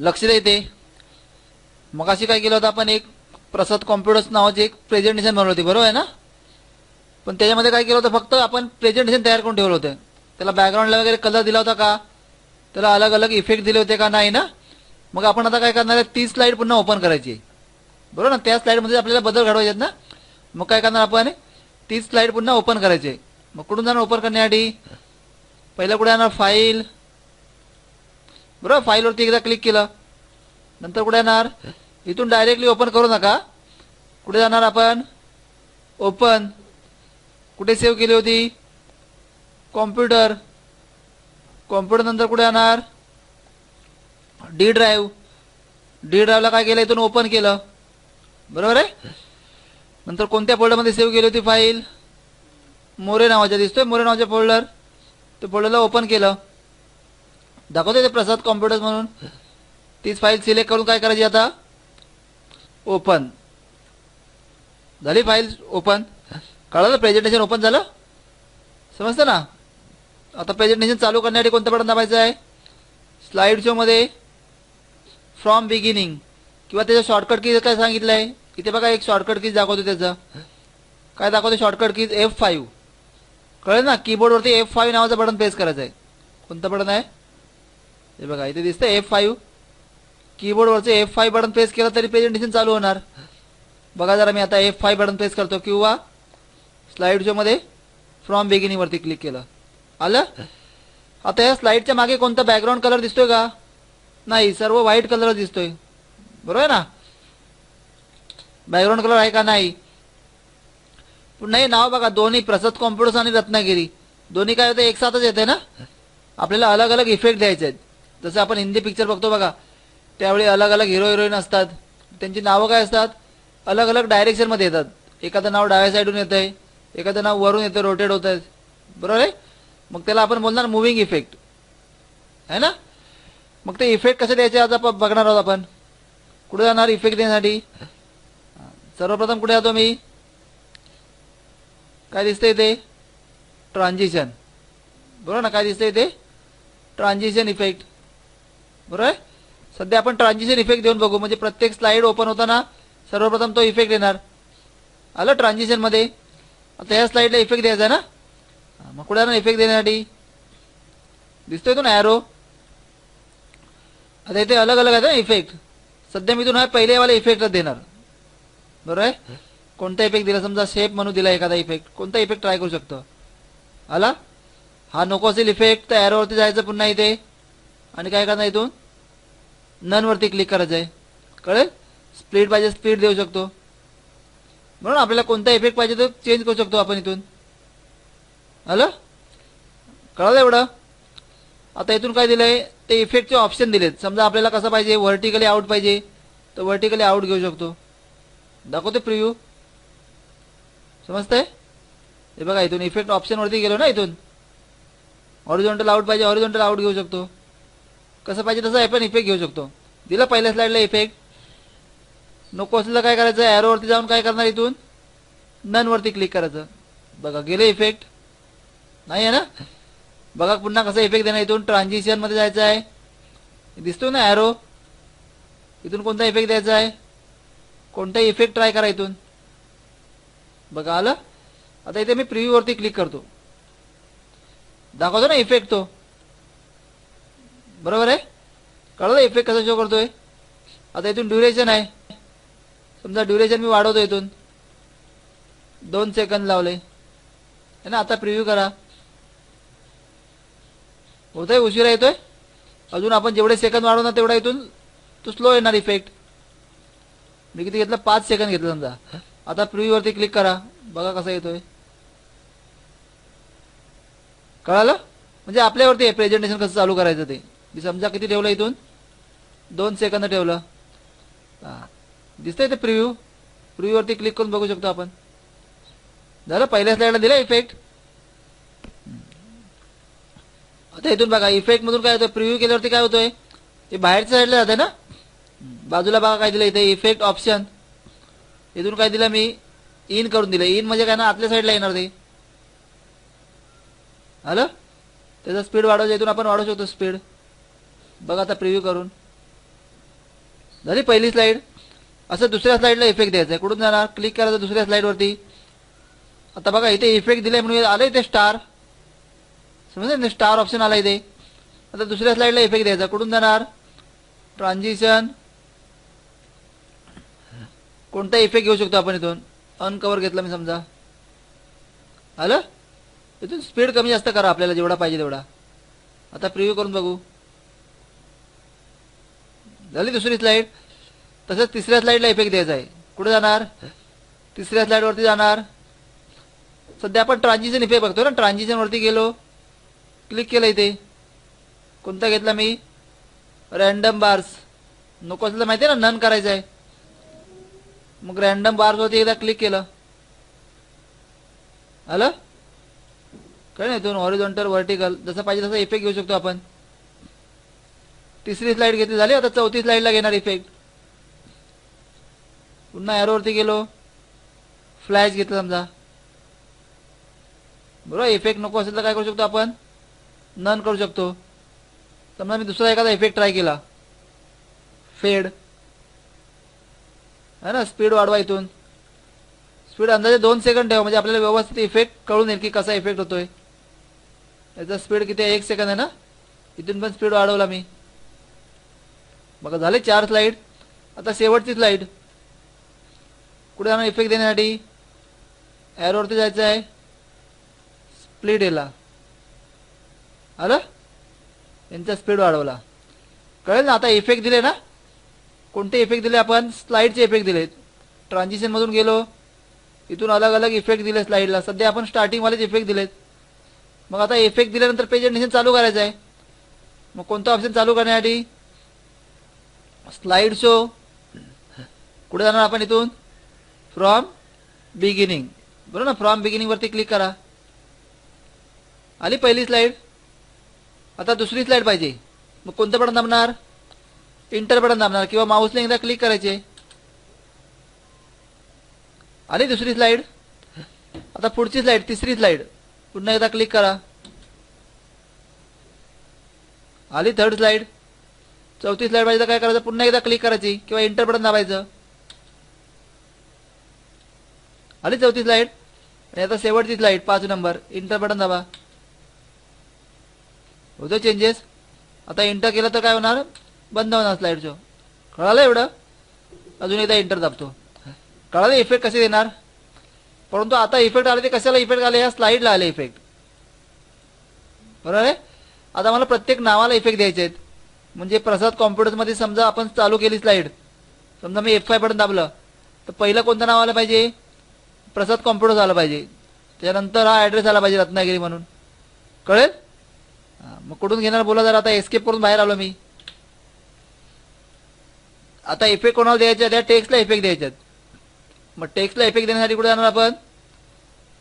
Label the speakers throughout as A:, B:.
A: लक्ष देते मग अशी काय केलं होतं आपण एक प्रसाद कॉम्प्युटर्स नावाची एक प्रेझेंटेशन बनवली होती बरोबर आहे ना? पण त्याच्यामध्ये काय केलं होतं फक्त आपण प्रेझेंटेशन तयार करून ठेवलं होतं. त्याला बॅकग्राऊंडला वगैरे कलर दिला होता का? त्याला अलग अलग इफेक्ट दिले होते का नाही ना? मग आपण आता काय करणार आहे ती स्लाईड पुन्हा ओपन करायची बरोबर ना? त्या स्लाईडमध्ये आपल्याला बदल घडवायचे आहेत ना? मग काय करणार आपण? ती स्लाईड पुन्हा ओपन करायची मग कुठून जाणार ओपन करण्यासाठी? पहिलं कुठे येणार फाईल बरोबर? फाईलवरती एकदा क्लिक केलं. नंतर कुठे येणार इथून डायरेक्टली ओपन करू नका. कुठे जाणार आपण? ओपन कुठे सेव्ह केली होती? कॉम्प्युटर कॉम्प्युटर नंतर कुठे येणार डी ड्राईव्ह डी ड्राईव्हला काय केलं? इथून ओपन केलं. बरोबर आहे? नंतर कोणत्या फोल्डरमध्ये सेव्ह केली होती फाईल मोरे नावाच्या दिसतोय. मोरे नावाच्या फोल्डर ते फोल्डरला ओपन केलं. दाखवते ते प्रसाद कॉम्प्युटर्स म्हणून. तीच फाईल सिलेक्ट करून काय करायची आता? ओपन झाली फाईल ओपन कळलं प्रेझेंटेशन ओपन झालं? समजतं ना? आता प्रेझेंटेशन चालू करण्यासाठी कोणतं बटन दाबायचं आहे? स्लाईड शोमध्ये फ्रॉम बिगिनिंग किंवा त्याचं शॉर्टकट की काय सांगितलं आहे इथे बघा एक शॉर्टकट कीज दाखवतो त्याचं. काय दाखवतो शॉर्टकट कीज एफ फाईव्ह कळेल ना? कीबोर्डवरती एफ फाईव्ह नावाचं बटन प्रेस करायचं आहे कोणतं बटन आहे? हे बघा इथे दिसतं एफ फाईव्ह कीबोर्डवरचं एफ फाईव्ह बटन प्रेस केलं तरी प्रेझेंटेशन चालू होणार. बघा जरा मी आता एफ फाईव्ह बटन प्रेस करतो. किंवा स्लाईड शोमध्ये फ्रॉम बिगिनिंगवरती क्लिक केलं. आलं? आता या स्लाईडच्या मागे कोणता बॅकग्राऊंड कलर दिसतोय का? नाही सर्व व्हाईट कलर दिसतोय. बरोबर आहे ना? बॅकग्राऊंड कलर आहे का? नाही. पण नाही नाव बघा दोन्ही प्रसाद कॉम्प्युटर्स आणि रत्नागिरी. दोन्ही काय होतं? एक साथच येते ना? आपल्याला अलग अलग इफेक्ट द्यायचे आहेत. जसं आपण हिंदी पिक्चर बघतो बघा त्यावेळी अलग अलग हिरो हिरोईन असतात. त्यांची नावं काय असतात? अलग अलग डायरेक्शनमध्ये येतात. एखादं नाव डाव्या साईडून येतं आहे एखादं नाव वरून येतं रोटेट होत आहे बरोबर आहे? मग त्याला आपण बोलणार मुव्हिंग इफेक्ट आहे ना? मग ते इफेक्ट कसे द्यायचे आज आपण बघणार आहोत आपण. कुठे जाणार इफेक्ट देण्यासाठी? सर्वप्रथम कुठे जातो मी? काय दिसतंय ते? ट्रान्झिशन बरोबर ना? काय दिसतंय ते? ट्रान्झिशन इफेक्ट बरोबर आहे? सध्या आपण ट्रान्झिशन इफेक्ट देऊन बघू. म्हणजे प्रत्येक स्लाइड ओपन होताना सर्वप्रथम तो इफेक्ट येणार आलं ट्रान्झिशनमध्ये आता ह्या स्लाईडला इफेक्ट द्यायचा आहे ना? मग कुठे ना इफेक्ट देण्यासाठी? दिसतोय तो ना ॲरो आता इथे अलग अलग आहेत ना इफेक्ट सध्या मी तुम्हाला पहिल्यावाला इफेक्टच देणार. बरोबर आहे? कोणता इफेक्ट दिला? समजा शेप म्हणून दिला एखादा इफेक्ट कोणता इफेक्ट ट्राय करू शकतो? आला? हा नको असेल इफेक्ट तर ॲरोवरती जायचं पुन्हा इथे. आणि काय करणार इथून? ननवरती क्लिक करायचं आहे. कळेल? स्पीड पाहिजे स्पीड देऊ शकतो. म्हणून आपल्याला कोणता इफेक्ट पाहिजे तो चेंज करू शकतो आपण इथून. हॅलो? कळलं एवढं? आता इथून काय दिलंय? ते इफेक्टचे ऑप्शन दिलेत. समजा आपल्याला कसं पाहिजे? व्हर्टिकली आउट पाहिजे. तर व्हर्टिकली आउट घेऊ शकतो. दाखवते प्रिव्ह्यू समजतंय? हे बघा इथून इफेक्ट ऑप्शनवरती गेलो ना इथून. हॉरिझॉन्टल आउट पाहिजे हॉरिझॉन्टल आउट घेऊ शकतो. कसं पाहिजे तसं आपण इफेक्ट घेऊ शकतो. दिला पहिल्या स्लाईडला इफेक्ट नको असलं काय करायचं? ॲरोवरती जाऊन काय करणार इथून? ननवरती क्लिक करायचं. बघा गेले इफेक्ट नाही आहे ना? बघा पुन्हा कसं इफेक्ट देणार इथून. ट्रान्झिशनमध्ये जायचं आहे. दिसतो ना ॲरो इथून कोणता इफेक्ट द्यायचा आहे? कोणता इफेक्ट ट्राय करा इथून? बघा आलं? आता इथे मी प्रिव्ह्यूवरती क्लिक करतो. दाखवतो ना इफेक्ट तो. बरोबर आहे? कळलं इफेक्ट कसा शो करतोय? आता इथून ड्युरेशन आहे. समजा ड्युरेशन मी वाढवतो इथून. दोन सेकंद लावले. है ना? आता प्रिव्ह्यू करा. होतंय? उशिरा येतोय? अजून आपण जेवढे सेकंद वाढवणार तेवढा इथून तो स्लो येणार इफेक्ट मी किती घेतलं? पाच सेकंद घेतलं समजा. आता प्रिव्ह्यूवरती क्लिक करा. बघा कसा येतोय. कळालं? म्हणजे आपल्यावरती आहे प्रेझेंटेशन कसं चालू करायचं ते. मी समजा किती ठेवलं इथून? दोन सेकंद ठेवलं. हां. दिसतंय ते प्रिव्ह्यू प्रिव्ह्यूवरती क्लिक करून बघू शकतो आपण. झालं? पहिल्या स्लाईडला दिला इफेक्ट आता इथून बघा इफेक्ट मधून काय होतं प्रिव्ह्यू केल्यावरती काय होतोय? ते बाहेरच्या साईडला जाते ना? बाजूला बघा काय दिलं इथे. इफेक्ट ऑप्शन इथून काय दिलं मी? इन करून दिलं. इन म्हणजे काय ना? आतल्या साईडला येणार ते. आलं त्याचा स्पीड वाढवायचा. इथून आपण वाढवू शकतो स्पीड बघा आता प्रिव्ह्यू करून. झाली पहिली स्लाईड असं दुसऱ्या स्लाईडला इफेक्ट द्यायचा आहे कुठून जाणार? क्लिक करायचं दुसऱ्या स्लाईडवरती आता बघा इथे इफेक्ट दिलाय म्हणून आलं इथे स्टार समजलं? ना स्टार ऑप्शन आला इथे. आता दुसऱ्या स्लाईडला इफेक्ट द्यायचा. कुठून जाणार? ट्रान्झिशन कोणता इफेक्ट घेऊ शकतो आपण इथून? अनकवर घेतला मी समजा. आलं? इथून स्पीड कमी जास्त करा आपल्याला जेवढा पाहिजे तेवढा. आता प्रिव्ह्यू करून बघू. झाली दुसरी स्लाईड तसंच तिसऱ्या स्लाईडला इफेक्ट द्यायचा आहे. कुठे जाणार? तिसऱ्या स्लाईडवरती जाणार. सध्या आपण ट्रान्झिशन इफेक्ट बघतो ना. ट्रान्झिशनवरती गेलो. क्लिक केलं इथे कोणता घेतला मी? रॅन्डम बार्स नको असलं माहिती आहे ना? नन करायचं आहे. मग रॅन्डम बार्सवरती एकदा क्लिक केलं. आलं? काय नाही इथून? हॉरिझॉन्टल व्हर्टिकल जसं पाहिजे तसा इफेक्ट घेऊ शकतो आपण. तिसरी स्लाईड घेतली झाली आता चौथी स्लाईडला घेणार इफेक्ट पुन्हा एरोवरती गेलो. फ्लॅश घेतलं समजा. बरोबर इफेक्ट नको असेल तर काय करू शकतो आपण? नन करू शकतो. समजा मी दुसरा एखादा इफेक्ट ट्राय केला. फेड है ना? स्पीड वाढवा इथून. स्पीड अंदाजे दोन सेकंड ठेवा म्हणजे आपल्याला व्यवस्थित इफेक्ट कळून येईल की कसा इफेक्ट होतोय. याचा स्पीड किती आहे? एक सेकंद आहे ना? इथून पण स्पीड वाढवला मी. बघा झाले चार स्लाईड आता शेवटची स्लाईड कुठे जाणार इफेक्ट देण्यासाठी? ॲरोवरती जायचं आहे. स्प्लिट याला आलं? यांचा स्पीड वाढवला. कळेल ना आता इफेक्ट दिले ना? कोणते इफेक्ट दिले आपण? स्लाईडचे इफेक्ट दिले ट्रान्झिशनमधून गेलो. इथून अलग अलग इफेक्ट दिले स्लाईडला सध्या आपण स्टार्टिंगवालेच इफेक्ट दिलेत. मग आता इफेक्ट दिल्यानंतर प्रेझेंटेशन चालू करायचं आहे. मग कोणतं ऑप्शन चालू करण्यासाठी? स्लाईड शो कुठे जाणार आपण इथून? फ्रॉम बिगिनिंग बरोबर ना फ्रॉम बिगिनिंगवरती क्लिक करा. आली पहिली स्लाइड आता दुसरी स्लाईड पाहिजे. मग कोणतं बटन दाबणार? इंटर बटन दाबणार किंवा माऊसने एकदा क्लिक करायचे. आली दुसरी स्लाइड आता पुढची स्लाइड तिसरी स्लाइड पुन्हा एकदा क्लिक करा. आली थर्ड स्लाइड चौतीस लाइट पाहिजे तर काय करायचं? पुन्हा एकदा क्लिक करायची किंवा एंटर बटन दाबायचं. आली चौतीस लाइट? आणि आता शेवटची लाइट पाच नंबर इंटर बटन दाबा. होतो चेंजेस आता इंटर केलं तर काय होणार? बंद होणार स्लाईड शो कळालं एवढं? अजून एकदा इंटर दाबतो. कळालं इफेक्ट कसे देणार परंतु आता इफेक्ट आले ते कशाला इफेक्ट आले? ह्या स्लाईडला आले इफेक्ट बरोबर आहे? आता मला प्रत्येक नावाला इफेक्ट द्यायचे आहेत. म्हणजे प्रसाद कॉम्प्युटर्समध्ये समजा आपण चालू केली स्लाईड समजा मी एफ फाय बटन दाबलं. तर पहिलं कोणतं नाव आलं पाहिजे? प्रसाद कॉम्प्युटर्स आलं पाहिजे. त्यानंतर हा ॲड्रेस आला पाहिजे रत्नागिरी म्हणून. कळेल? मग कुठून घेणार? बोला जरा आता एस्केप करून बाहेर आलो मी. आता इफेक्ट कोणाला द्यायच्या त्या टेक्स्टला इफेक्ट द्यायच्यात. आहेत मग टेक्स्टला इफेक्ट देण्यासाठी कुठे जाणार आपण?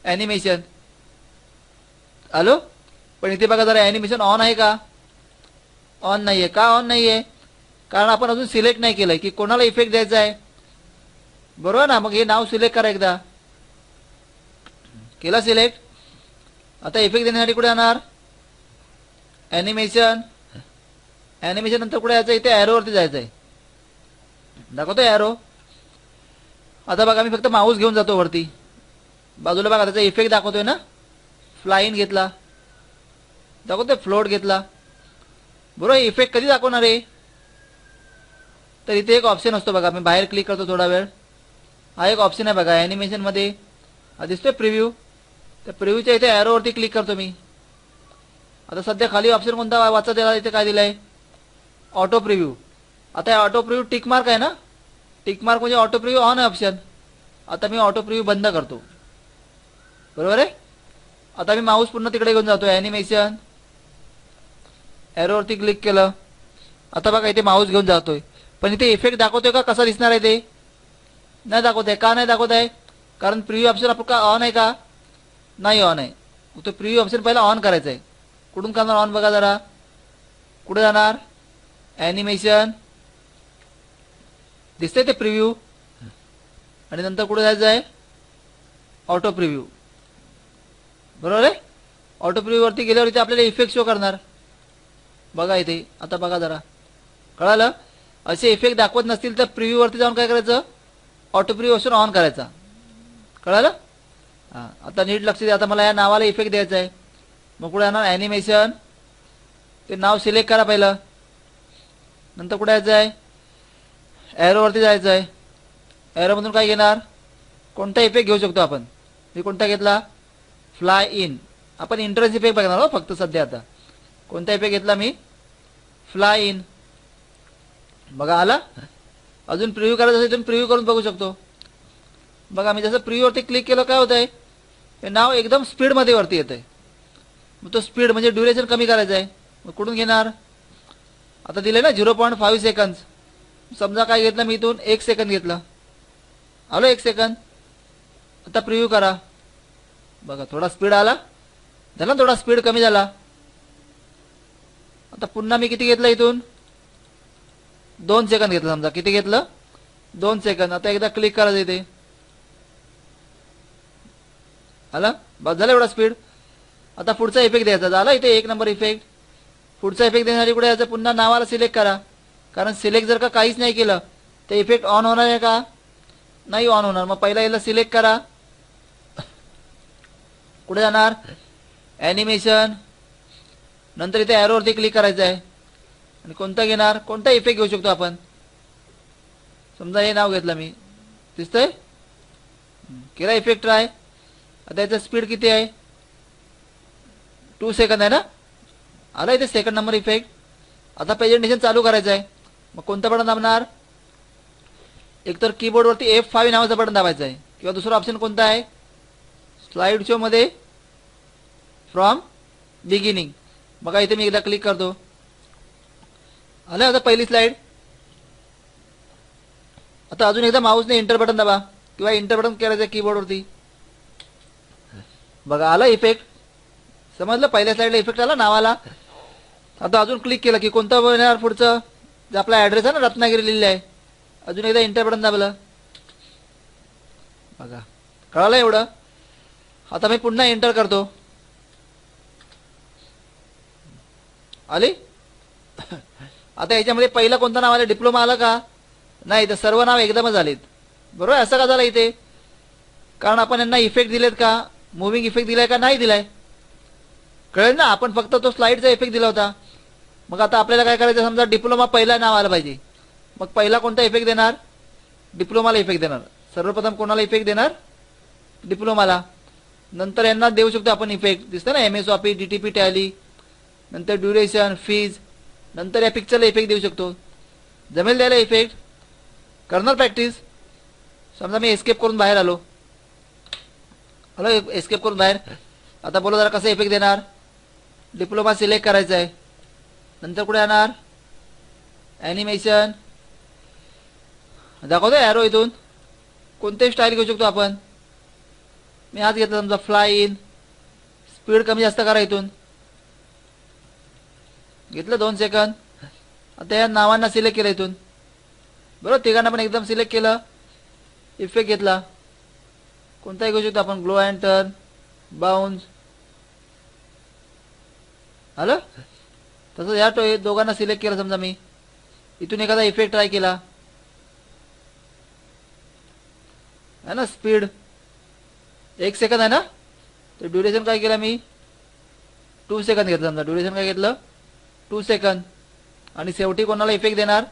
A: ॲनिमेशन आलो पण इथे बघा जरा ॲनिमेशन ऑन आहे का? ऑन नाही आहे का ऑन नाही आहे कारण आपण अजून सिलेक्ट नाही केलं की कोणाला इफेक्ट द्यायचा आहे? बरोबर ना? मग हे नाव सिलेक्ट करा एकदा. केला सिलेक्ट आता इफेक्ट देण्यासाठी कुठे जाणार? ॲनिमेशन ॲनिमेशन नंतर कुठे यायचं इथे ॲरोवरती जायचं आहे दाखवतो ॲरो आता बघा मी फक्त माऊस घेऊन जातो वरती. बाजूला बघा त्याचा इफेक्ट दाखवतोय ना? फ्लाईन घेतला. दाखवतोय फ्लोट घेतला. बरोबर इफेक्ट कधी दाखवणार आहे? तर इथे एक ऑप्शन असतो बघा मी बाहेर क्लिक करतो थोडा वेळ. हा एक ऑप्शन आहे बघा ॲनिमेशनमध्ये हा दिसतोय प्रिव्ह्यू तर प्रिव्ह्यूच्या इथे ॲरोवरती क्लिक करतो मी. आता सध्या खाली ऑप्शन कोणता वाचा त्याला इथे काय दिलं आहे ऑटो प्रिव्ह्यू आता ऑटो प्रिव्ह्यू टिक मार्क आहे ना? टिक मार्क म्हणजे ऑटो प्रिव्ह्यू ऑन आहे ऑप्शन आता मी ऑटो प्रिव्ह्यू बंद करतो. बरोबर आहे? आता मी माऊस पुन्हा तिकडे घेऊन जातो ॲनिमेशन एरोवरती क्लिक केलं. आता बघा इथे माऊस घेऊन जातोय. पण इथे इफेक्ट दाखवतोय का? कसा दिसणार आहे ते? नाही दाखवत आहे का नाही दाखवत आहे कारण प्रिव्ह्यू ऑप्शन आपण का ऑन आहे का? नाही ऑन आहे. तो प्रिव्ह्यू ऑप्शन पहिला ऑन करायचा आहे कुठून करणार ऑन बघा जरा. कुठे जाणार? ॲनिमेशन दिसतंय ते प्रिव्ह्यू आणि नंतर कुठे जायचं आहे ऑटो प्रिव्ह्यू बरोबर आहे? ऑटो प्रिव्ह्यूवरती गेल्यावर इथे आपल्याला इफेक्ट शो करणार. बघा इथे. आता बघा जरा. कळालं? असे इफेक्ट दाखवत नसतील तर प्रिव्ह्यूवरती जाऊन काय करायचं? ऑटो प्रिव्ह्यू असून ऑन करायचा. कळालं? हां आता नीट लक्ष द्या. आता मला या नावाला इफेक्ट द्यायचा आहे. मग कुठे येणार ॲनिमेशन ते नाव सिलेक्ट करा पहिलं. नंतर कुठे यायचं आहे? ॲरोवरती जायचं आहे. ॲरोमधून काय घेणार? कोणता इफेक्ट घेऊ शकतो आपण? मी कोणता घेतला? फ्लाय इन आपण इंटरेस्ट इफेक्ट बघणार हो फक्त सध्या आता. कोणता इफेक्ट घेतला मी? फ्लाय इन बघा आला? अजून प्रिव्ह्यू करायचं असेल तुम्ही प्रिव्ह्यू करून बघू शकतो. बघा मी जसं प्रिव्ह्यूवरती क्लिक केलं काय होत आहे हे नाव एकदम स्पीडमध्ये वरती येतं आहे मग तो स्पीड म्हणजे ड्युरेशन कमी करायचं आहे. मग कुठून घेणार? आता दिले ना झिरो पॉईंट फाईव्ह सेकंड्स समजा काय घेतलं मी इथून एक सेकंद घेतलं. आलो एक सेकंद आता प्रिव्ह्यू करा. बघा थोडा स्पीड आला. झाला ना थोडा स्पीड कमी झाला. आता पुन्हा मी किती घेतलं इथून? दोन सेकंद घेतलं समजा. किती घेतलं? दोन सेकंद आता एकदा क्लिक करायचं इथे आलं? बस झालं एवढा स्पीड आता पुढचा इफेक्ट द्यायचा. झाला इथे एक नंबर इफेक्ट पुढचा इफेक्ट देण्यासाठी कुठे यायचं? पुन्हा नावाला सिलेक्ट करा. कारण सिलेक्ट जर का काहीच नाही केलं तर इफेक्ट ऑन होणार आहे का? नाही ऑन होणार. मग पहिला याला सिलेक्ट करा. कुठे जाणार? ॲनिमेशन नंतर इथे ॲरोवरती क्लिक करायचं आहे. आणि कोणता घेणार? कोणता इफेक्ट घेऊ शकतो आपण? समजा हे नाव घेतलं मी. दिसतंय? हं, केला इफेक्ट ट्राय आता याचा स्पीड किती आहे? टू सेकंद आहे ना? आला इथे सेकंड नंबर इफेक्ट आता प्रेझेंटेशन चालू करायचं आहे. मग कोणतं बटन दाबणार? एकतर कीबोर्डवरती एफ फाईव्ह नावाचं बटन दाबायचं आहे. किंवा दुसरं ऑप्शन कोणतं आहे? स्लाईड शोमध्ये फ्रॉम बिगिनिंग बघा इथे मी एकदा क्लिक करतो. आलं आता पहिली स्लाईड आता अजून एकदा माऊसने इंटर बटन दाबा किंवा इंटर बटन करायचं कीबोर्डवरती बघा आला इफेक्ट समजलं? पहिल्या स्लाईडला इफेक्ट आला नावाला. आता अजून क्लिक केलं की कोणतं येणार पुढचं? जे आपला ॲड्रेस आहे ना रत्नागिरी लिहिलेला आहे. अजून एकदा इंटर बटन दाबलं. बघा कळालं एवढं? आता मी पुन्हा एंटर करतो. आली? आता याच्यामध्ये पहिलं कोणतं नाव आलं? डिप्लोमा आलं का? नाही तर सर्व नाव एकदमच आलेत बरोबर? असं का झालं इथे? कारण आपण यांना इफेक्ट दिलेत का? मुव्हिंग इफेक्ट दिलाय का? नाही दिलाय. कळेल ना? आपण फक्त तो स्लाईडचा इफेक्ट दिला होता. मग आता आपल्याला काय करायचं? समजा डिप्लोमा पहिला नाव आलं पाहिजे. मग पहिला कोणता इफेक्ट देणार? डिप्लोमाला इफेक्ट देणार. सर्वप्रथम कोणाला इफेक्ट देणार? डिप्लोमाला नंतर यांना देऊ शकतो आपण इफेक्ट दिसतं ना? M S office D T P tally नंतर ड्युरेशन फीज नंतर या पिक्चरला इफेक्ट देऊ शकतो. जमेल द्यायला इफेक्ट करणार प्रॅक्टिस समजा मी एस्केप करून बाहेर आलो. हॅलो एस्केप करून बाहेर. आता बोला जरा कसं इफेक्ट देणार? डिप्लोमा सिलेक्ट करायचा आहे. नंतर कुठे येणार ॲनिमेशन दाखवतो ॲरो इथून. कोणतेही स्टाईल घेऊ शकतो आपण. मी आज घेतला समजा फ्लाय इन स्पीड कमी जास्त करा इथून. घेतलं दोन सेकंद आता या नावांना सिलेक्ट केलं इथून. बरोबर? तिघांना पण एकदम सिलेक्ट केलं. इफेक्ट घेतला. कोणताही घेऊ शकतो आपण. ग्लो अँड टर्न बाउन्स आलं तसं या टो दोघांना सिलेक्ट केलं समजा मी. इथून एखादा इफेक्ट ट्राय केला. है ना? स्पीड एक सेकंद आहे ना? तर ड्युरेशन काय केलं मी? टू सेकंद घेतलं समजा. ड्युरेशन काय घेतलं? टू सेकंद आणि शेवटी कोणाला इफेक्ट देणार?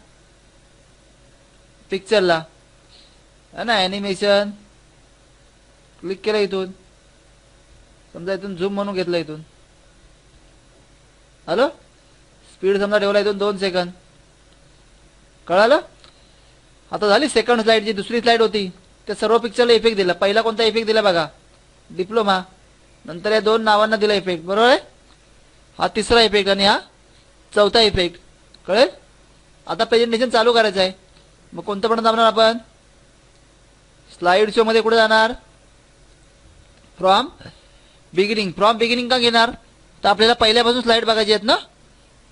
A: पिक्चरला है ना ॲनिमेशन क्लिक केलं इथून. समजा इथून झूम म्हणून घेतलं इथून. हॅलो स्पीड समजा ठेवला इथून दोन सेकंद कळालं? आता झाली सेकंड स्लाईड जी दुसरी स्लाईड होती. त्या सर्व पिक्चरला इफेक्ट दिला. पहिला कोणता इफेक्ट दिला बघा? डिप्लोमा नंतर या दोन नावांना दिला इफेक्ट बरोबर आहे? हा तिसरा इफेक्ट आणि हा चौथा इफेक्ट कळेल? आता प्रेझेंटेशन चालू करायचं आहे मग कोणतं पण जाणार आपण? स्लाईड शोमध्ये कुठे जाणार? फ्रॉम बिगिनिंग फ्रॉम बिगिनिंग का घेणार? तर आपल्याला पहिल्यापासून स्लाईड बघायची आहेत ना?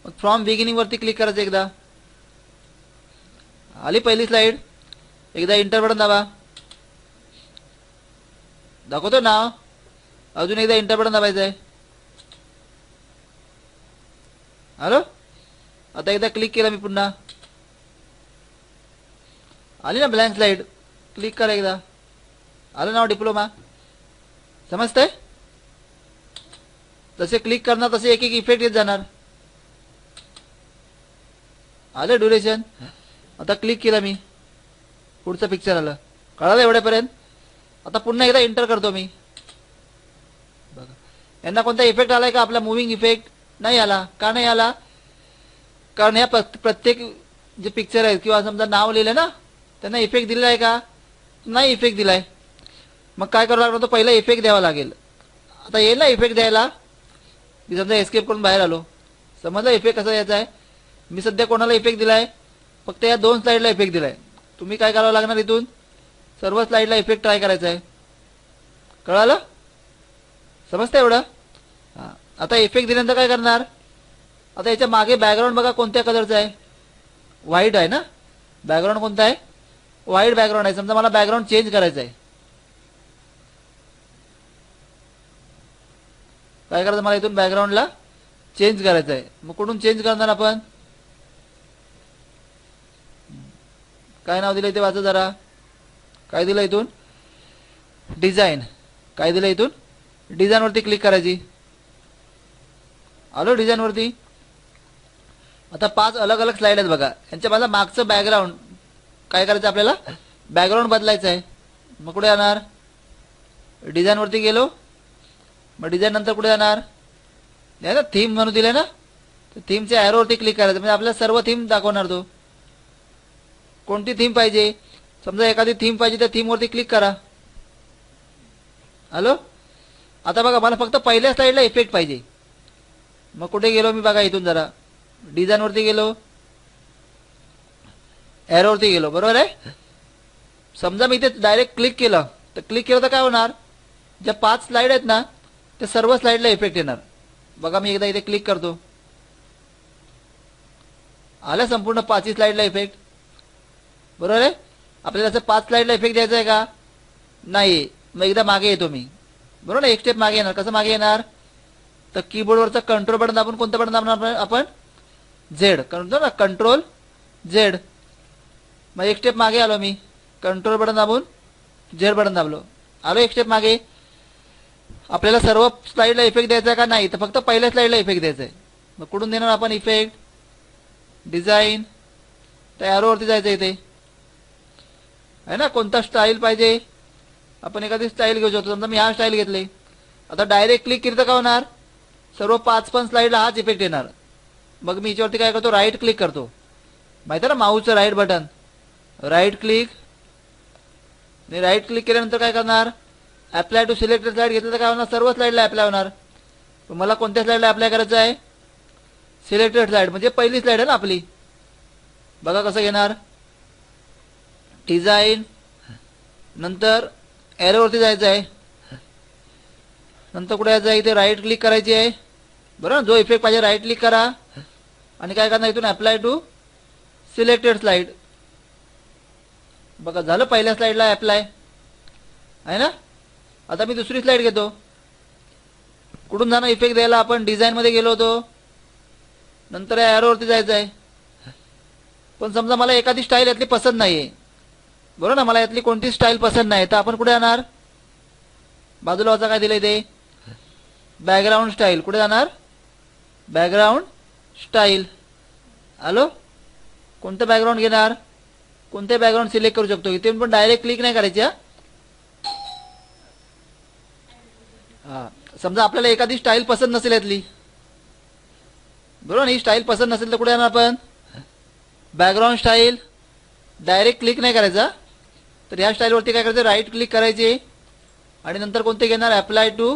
A: मग फ्रॉम बिगिनिंगवरती क्लिक करायचं एकदा. आली पहिली स्लाईड एकदा इंटर बटन दाबा. दाखवतो ना? अजून एकदा इंटर बटन दाबायचं आहे हॅलो आता एकदा क्लिक केलं मी पुन्हा आली ना ब्लँक स्लाईड क्लिक करा एकदा आलं नाव डिप्लोमा समजतंय तसे क्लिक करणार तसे एक एक इफेक्ट येत जाणार आलं ड्युरेशन आता क्लिक केलं मी पुढचं पिक्चर आलं कळालं एवढ्यापर्यंत आता पुन्हा एकदा एंटर करतो मी बघा यांना कोणता इफेक्ट आलाय का आपला मुव्हिंग इफेक्ट नाही आला. का नाही आला? कारण ह्या प्रत्येक जे पिक्चर आहेत किंवा समजा नाव लिहिलं ना त्यांना इफेक्ट दिलेला आहे का? नाही इफेक्ट दिलाय. मग काय करावं लागणार? तो पहिला इफेक्ट द्यावा लागेल. आता येईल ना इफेक्ट द्यायला? मी समजा एस्केप करून बाहेर आलो. समजा इफेक्ट कसा यायचा आहे? मी सध्या कोणाला इफेक्ट दिलाय? फक्त या दोन स्लाईडला इफेक्ट दिलाय. तुम्ही काय करावं लागणार इथून? सर्व स्लाईडला इफेक्ट ट्राय करायचा आहे कळालं? समजतं एवढं? आता इफेक्ट दिल्यानंतर काय करणार? आता याच्या मागे बॅकग्राऊंड बघा कोणत्या कलरचा आहे. व्हाईट आहे ना? बॅकग्राऊंड कोणता आहे? व्हाईट बॅकग्राऊंड आहे. समजा मला बॅकग्राऊंड चेंज करायचं आहे. काय करायचं मला इथून बॅकग्राऊंडला चेंज करायचं आहे. मग कुठून चेंज करणार आपण? काय नाव दिलं इथे? वाचा जरा. काय दिलं इथून? डिझाईन काय दिलं इथून? डिझाईनवरती क्लिक करायची. आलो डिझाईनवरती आता पाच अलग अलग स्लाईड आहेत बघा. यांच्या माझा मागचं बॅकग्राऊंड काय करायचं आपल्याला? बॅकग्राऊंड बदलायचं आहे. मग कुठे जाणार? डिझाईनवरती गेलो. मग डिझाईन नंतर कुठे जाणार? नाही ना थीम म्हणून दिले ना? तर थीमच्या ॲरोवरती क्लिक करायचं. म्हणजे आपल्याला सर्व थीम दाखवणार तो. कोणती थीम पाहिजे? समजा एखादी थीम पाहिजे त्या थीमवरती क्लिक करा. हॅलो आता बघा मला फक्त पहिल्या स्लाईडला इफेक्ट पाहिजे. मग कुठे गेलो मी बघा इथून जरा. डिझाईनवरती गेलो. एरोवरती गेलो बरोबर आहे? समजा मी इथे डायरेक्ट क्लिक केलं. तर क्लिक केलं तर काय होणार? ज्या पाच स्लाईड आहेत ना त्या सर्व स्लाईडला इफेक्ट येणार. बघा मी एकदा इथे क्लिक करतो. आल्या संपूर्ण पाचही स्लाईडला इफेक्ट बरोबर आहे? आपल्याला असं पाच स्लाईडला इफेक्ट द्यायचा आहे का? नाही. मग एकदा मागे येतो मी. बरोबर ना एक स्टेप मागे येणार. कसं मागे येणार? तर कीबोर्डवरचं कंट्रोल बटन दाबून कोणतं बटन दाबणार आपण? झेड म्हणतो ना कंट्रोल झेड मग एक स्टेप मागे आलो मी. कंट्रोल बटन दाबून झेड बटन दाबलो. आलो एक स्टेप मागे. आपल्याला सर्व स्लाईडला इफेक्ट द्यायचा आहे का? नाही. तर फक्त पहिल्या स्लाईडला इफेक्ट द्यायचा आहे मग कुठून देणार आपण इफेक्ट डिझाईन त्या ॲरोवरती जायचं इथे. आहे ना? कोणता स्टाईल पाहिजे? आपण एखादी स्टाईल घेऊ शकतो. समजा मी हा स्टाईल घेतले. आता डायरेक्ट क्लिक केली तर का होणार? सर्व पाच पण स्लाईडला हाच इफेक्ट येणार. मग मी याच्यावरती काय करतो? राईट क्लिक करतो. माहिती आहे ना माऊसचं राईट बटन राईट क्लिक आणि राईट क्लिक केल्यानंतर काय करणार? अप्लाय टू सिलेक्टेड स्लाईड घेतलं तर काय होणार? सर्व स्लाईडला अप्लाय होणार. मला कोणत्या स्लाईडला अप्लाय करायचं आहे? सिलेक्टेड स्लाईड म्हणजे पहिली स्लाईड आहे ना आपली. बघा कसं घेणार. डिझाईन नंतर एरोवरती जायचं आहे. नंतर कुठे यायचं आहे इथे राईट क्लिक करायची आहे. बरोबर ना जो इफेक्ट पाहिजे राईट क्लिक करा. आणि काय करणार? इथून अप्लाय टू सिलेक्टेड स्लाईड बघा झालं पहिल्या स्लाईडला अप्लाय आहे ना? आता मी दुसरी स्लाईड घेतो. कुठून जाणं इफेक्ट द्यायला? आपण डिझाईनमध्ये गेलो होतो. नंतर या ॲरोवरती जायचं आहे. पण समजा मला एखादी स्टाईल यातली पसंत नाही आहे बरोबर ना? मला यातली कोणती स्टाईल पसंत नाही. तर आपण कुठे जाणार? बाजूला वाचा काय दिलं ते? बॅकग्राऊंड स्टाईल कुठे जाणार? बॅकग्राऊंड स्टाईल हॅलो कोणतं बॅकग्राऊंड घेणार? कोणते बॅकग्राऊंड सिलेक्ट करू शकतो? इथे पण डायरेक्ट क्लिक नाही करायच्या हां. समजा आपल्याला एखादी स्टाईल पसंत नसेल यातली. बरोबर ही स्टाईल पसंत नसेल तर कुठे जाणार आपण? बॅकग्राऊंड स्टाईल डायरेक्ट क्लिक नाही करायचा तर ह्या स्टाईलवरती काय करायचं? राईट क्लिक करायचे. आणि नंतर कोणते घेणार? अप्लाय टू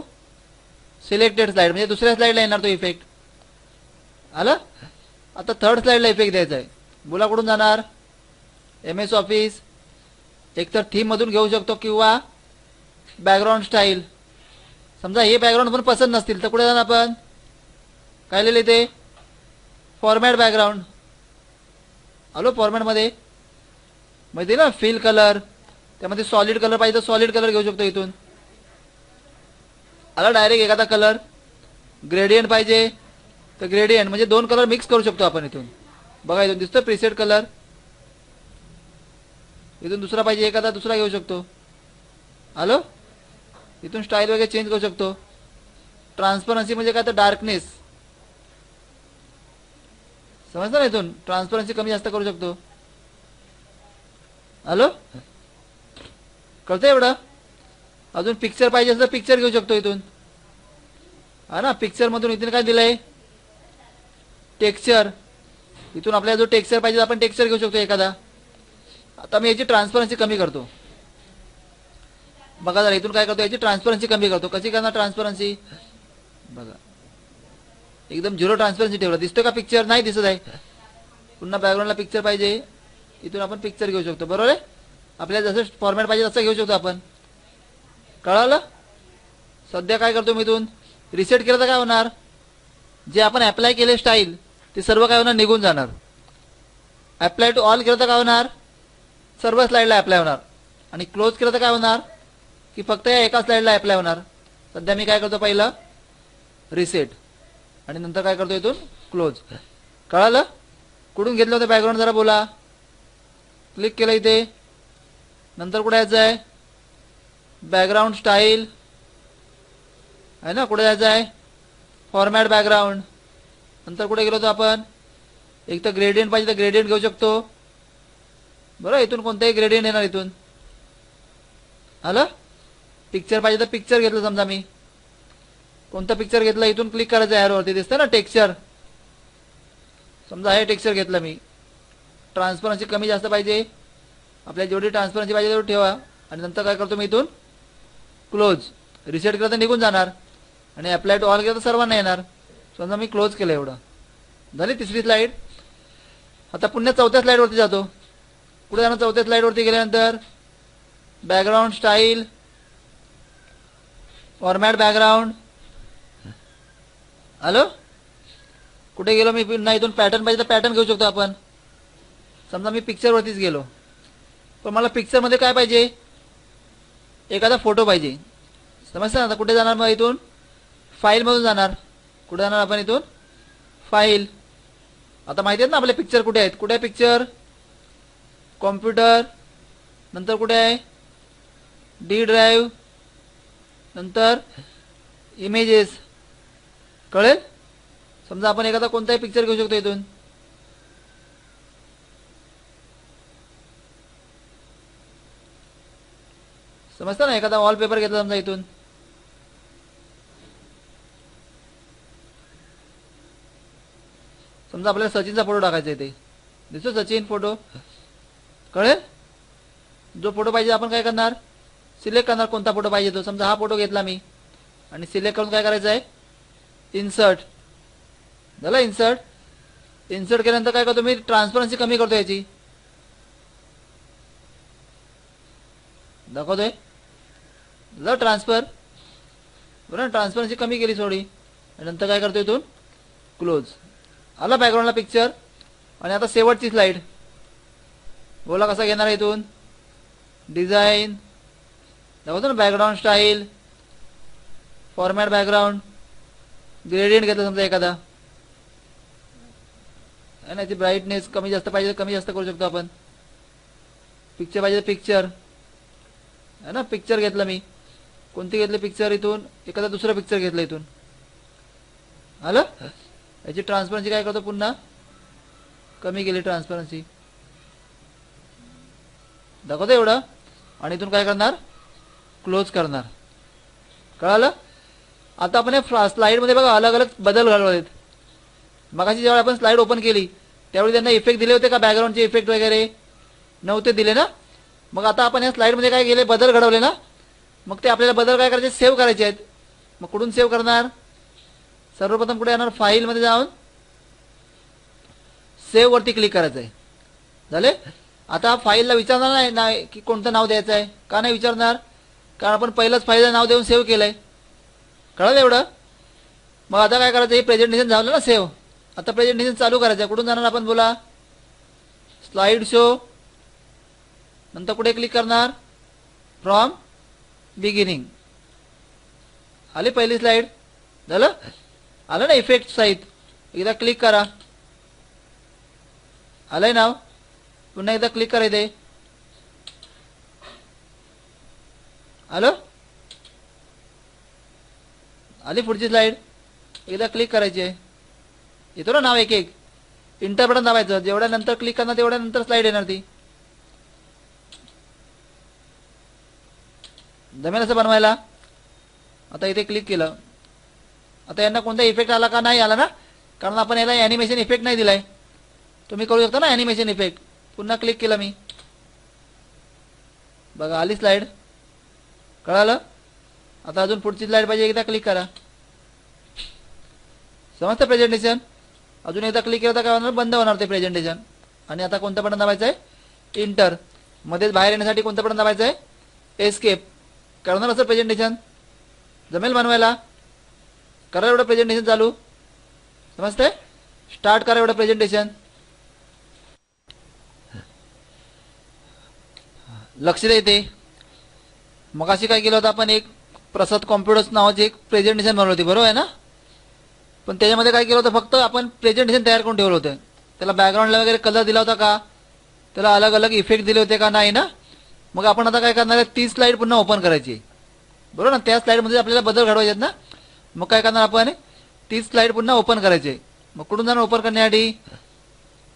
A: सिलेक्टेड स्लाईड म्हणजे दुसऱ्या स्लाईडला येणार तो इफेक्ट आलं? आता थर्ड स्लाईडला इफेक्ट द्यायचा आहे बोला कुठून जाणार. एम एस ऑफिस एकतर थीममधून घेऊ शकतो किंवा बॅकग्राऊंड स्टाईल समजा हे बॅकग्राऊंड पण पसंत नसतील तर कुठे जाणार आपण? काय लिहिले ते? फॉर्मॅट बॅकग्राऊंड आलो फॉर्मॅटमध्ये माहिती ना? फिल कलर त्यामध्ये सॉलिड कलर पाहिजे तर सॉलिड कलर घेऊ शकतो इथून. आला डायरेक्ट एखादा कलर ग्रेडियंट पाहिजे. तर ग्रेडियंट म्हणजे दोन कलर मिक्स करू शकतो आपण इथून. बघा इथून दिसतो प्रिसेट कलर इथून दुसरा पाहिजे एखादा दुसरा घेऊ शकतो. हॅलो इथून स्टाईल वगैरे चेंज करू शकतो. ट्रान्सपरन्सी म्हणजे काय? तर डार्कनेस समजतं ना इथून? ट्रान्सपरन्सी कमी जास्त करू शकतो. हॅलो कळतं एवढं? अजून पिक्चर पाहिजे असेल तर पिक्चर घेऊ शकतो इथून. हा ना पिक्चर मधून इथून काय दिलंय? टेक्स्चर इथून आपल्याला जो टेक्स्चर पाहिजे आपण टेक्स्चर घेऊ शकतो एखादा. आता मी याची ट्रान्सपरन्सी कमी करतो. बघा जरा इथून काय करतो? याची ट्रान्सपरन्सी कमी करतो. कशी करणार ट्रान्सपरन्सी बघा. एकदम झिरो ट्रान्सपरन्सी ठेवलं. दिसतो का पिक्चर नाही दिसत आहे. पुन्हा बॅकग्राऊंडला पिक्चर पाहिजे. इथून आपण पिक्चर घेऊ शकतो. बरोबर आहे? आपल्याला जसं फॉर्मॅट पाहिजे तसं घेऊ शकतो आपण. कळालं? सध्या काय करतो मी इथून? रिसेट केलं तर काय होणार? जे आपण अप्लाय केले स्टाईल ते सर्व काय होणार? निघून जाणार. अप्लाय टू ऑल केलं तर काय होणार? सर्व स्लाईडला अप्लाय होणार. आणि क्लोज केलं तर काय होणार? की फक्त या एका स्लाईडला अप्लाय होणार. सध्या मी काय करतो पहिलं? रिसेट आणि नंतर काय करतो इथून? क्लोज कळालं? कुठून घेतलं होतं बॅकग्राऊंड जरा बोला. क्लिक केलं इथे. नंतर कुठे यायचं आहे? बॅकग्राऊंड स्टाईल आहे ना? कुठे जायचं आहे? फॉर्मॅट बॅकग्राऊंड नंतर कुठे गेलो होतो आपण? एक तर ग्रेडियंट पाहिजे तर ग्रेडियंट घेऊ शकतो. बरं इथून कोणताही ग्रेडियंट येणार इथून. आलं? पिक्चर पाहिजे तर पिक्चर घेतलं समजा मी. कोणतं पिक्चर घेतलं इथून क्लिक करायचं ॲरोवरती दिसतं ना टेक्स्चर समजा हे टेक्स्चर घेतलं मी. ट्रान्सपरन्सी कमी जास्त पाहिजे. आपल्याला जेवढी ट्रान्सपरन्सी पाहिजे तेवढी ठेवा. आणि नंतर काय करतो मी इथून? क्लोज. रिसेट केलं तर निघून जाणार. आणि अप्लाय टू ऑल केलं तर सर्वांना येणार. समजा मी क्लोज केलं एवढं. झाली तिसरी स्लाईड आता पुन्हा चौथ्या स्लाईडवरती जातो. कुठे जाणार? चौथ्या स्लाईडवरती गेल्यानंतर background style format background hello कुठे गेलो मी? पुन्हा इथून पॅटर्न पाहिजे तर पॅटर्न घेऊ शकतो आपण. समजा मी पिक्चरवरतीच गेलो. पण मला पिक्चरमध्ये काय पाहिजे? एखादा फोटो पाहिजे. समजतं ना आता कुठे जाणार मग इथून? फाईलमधून जाणार. कुठे जाणार आपण इथून? फाईल आता माहिती आहेत ना आपले पिक्चर कुठे आहेत? कुठे आहे पिक्चर कॉम्प्युटर नंतर कुठे आहे? डी ड्राईव्ह नंतर इमेजेस कळेल? समजा आपण एखादा कोणताही पिक्चर घेऊ शकतो इथून. समजतं ना एखादा वॉलपेपर घेतला समजा इथून? समजा आपल्याला सचिनचा फोटो टाकायचा इथे. दिसतो सचिन फोटो कळेल? जो फोटो पाहिजे आपण काय करणार? सिलेक्ट करणार कोणता फोटो पाहिजे तो. समजा हा फोटो घेतला मी. आणि सिलेक्ट करून काय करायचं आहे? इन्सर्ट झालं इन्सर्ट इन्सर्ट केल्यानंतर काय करतो मी? ट्रान्सपरन्सी कमी करतो याची. दाखवतोय? झालं ट्रान्सफर. बरं ट्रान्सफरन्सी कमी केली थोडी. आणि नंतर काय करतो इथून? क्लोज. आला बॅकग्राऊंडला पिक्चर आणि आता शेवटची स्लाईड बोला कसा घेणार आहे इथून? डिझाईन दाखवतो ना background style format background gradient घेतलं समजा एखादा. आणि याची ब्राईटनेस कमी जास्त पाहिजे तर कमी जास्त करू शकतो आपण. पिक्चर पाहिजे तर पिक्चर आहे ना पिक्चर घेतलं मी. कोणती घेतली पिक्चर इथून? एखादा दुसरं पिक्चर घेतलं इथून. आलं? याची ट्रान्सपरन्सी काय करतो पुन्हा? कमी केली ट्रान्सपरन्सी दाखवतो एवढं? आणि इथून काय करणार? क्लोज करणार. कळालं? आता आपण या स्लाईडमध्ये बघा अलग अलग बदल घडवलेत. मगाशी जेव्हा आपण स्लाईड ओपन केली त्यावेळी त्यांना इफेक्ट दिले होते का बॅकग्राऊंडचे इफेक्ट वगैरे? नव्हते दिले ना? मग आता आपण या स्लाईडमध्ये काय केले? बदल घडवले ना? मग ते आपल्याला बदल काय करायचे? सेव्ह करायचे आहेत. मग कुठून सेव्ह करणार? सर्वप्रथम कुठे येणार? फाईलमध्ये जाऊन सेव्हवरती क्लिक करायचं आहे झाले? आता फाईलला विचारणार नाही नाही की कोणतं नाव द्यायचं आहे? का नाही विचारणार? कारण आपण पहिलंच फाईलला नाव देऊन सेव्ह आहे कळलं एवढं? मग आता काय करायचं? हे प्रेझेंटेशन झालं ना सेव्ह आता प्रेझेंटेशन चालू करायचं आहे. कुठून जाणार आपण बोला? स्लाईड शो नंतर कुठे क्लिक करणार? फ्रॉम बिगिनिंग आली पहिली स्लाईड झालं? आलं ना इफेक्ट साहित एकदा क्लिक करा. आलंय नाव? पुन्हा एकदा क्लिक करा इथे. आलो? आली पुढची स्लाइड एकदा क्लिक करायची आहे. येतो ना नाव एक एक? इंटर बटन दाबायचं. जेवढ्या नंतर क्लिक करणार तेवढ्या नंतर स्लाईड येणार ती. जमेल असं बनवायला. आता इथे क्लिक केलं. आता यांना कोणता इफेक्ट आला का नाही आला ना? कारण आपण याला ॲनिमेशन इफेक्ट नाही दिलाय. तुम्ही करू शकता ना ॲनिमेशन इफेक्ट पुन्हा क्लिक केलं मी. बघा आली स्लाईड कळालं? आता अजून पुढची स्लाईड पाहिजे एकदा क्लिक करा. समजतं प्रेझेंटेशन अजून एकदा क्लिक केलं तर काय होणार? बंद होणार ते प्रेझेंटेशन आणि आता कोणतं बटन दाबायचं आहे इंटर मध्येच बाहेर येण्यासाठी कोणतं बटन दाबायचं आहे एस्केप करणार असं प्रेझेंटेशन जमेल बनवायला? करा एवढं प्रेझेंटेशन चालू? समजतंय? स्टार्ट करा एवढं प्रेझेंटेशन लक्ष द्या इथे. मगाशी काय केलं होतं आपण एक प्रसाद कॉम्प्युटर्स नावाची एक प्रेझेंटेशन बनवली होती बरोबर आहे ना? पण त्याच्यामध्ये काय केलं होतं फक्त आपण प्रेझेंटेशन तयार करून ठेवलं होतं. त्याला बॅकग्राऊंडला वगैरे कलर दिला होता का? त्याला अलग अलग इफेक्ट दिले होते का नाही ना? मग आपण आता काय करणार आहे? ती स्लाईड पुन्हा ओपन करायची बरोबर ना? त्या स्लाईडमध्ये आपल्याला बदल घडवायचे आहेत ना? मग काय करणार आपण? ती स्लाईड पुन्हा ओपन करायची आहे. मग कुठून जाणार ओपन करण्यासाठी?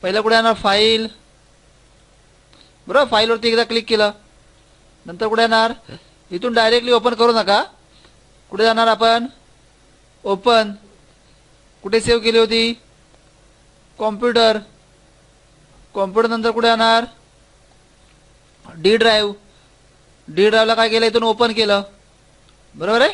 A: पहिलं कुठे येणार फाईल बरोबर? फाईलवरती एकदा क्लिक केलं. नंतर कुठे येणार इथून डायरेक्टली ओपन करू नका. कुठे जाणार आपण? ओपन कुठे सेव्ह केली होती? कॉम्प्युटर कॉम्प्युटरनंतर कुठे येणार डी ड्राईव्ह डी ड्राईव्हला काय केलं? इथून ओपन केलं. बरोबर आहे?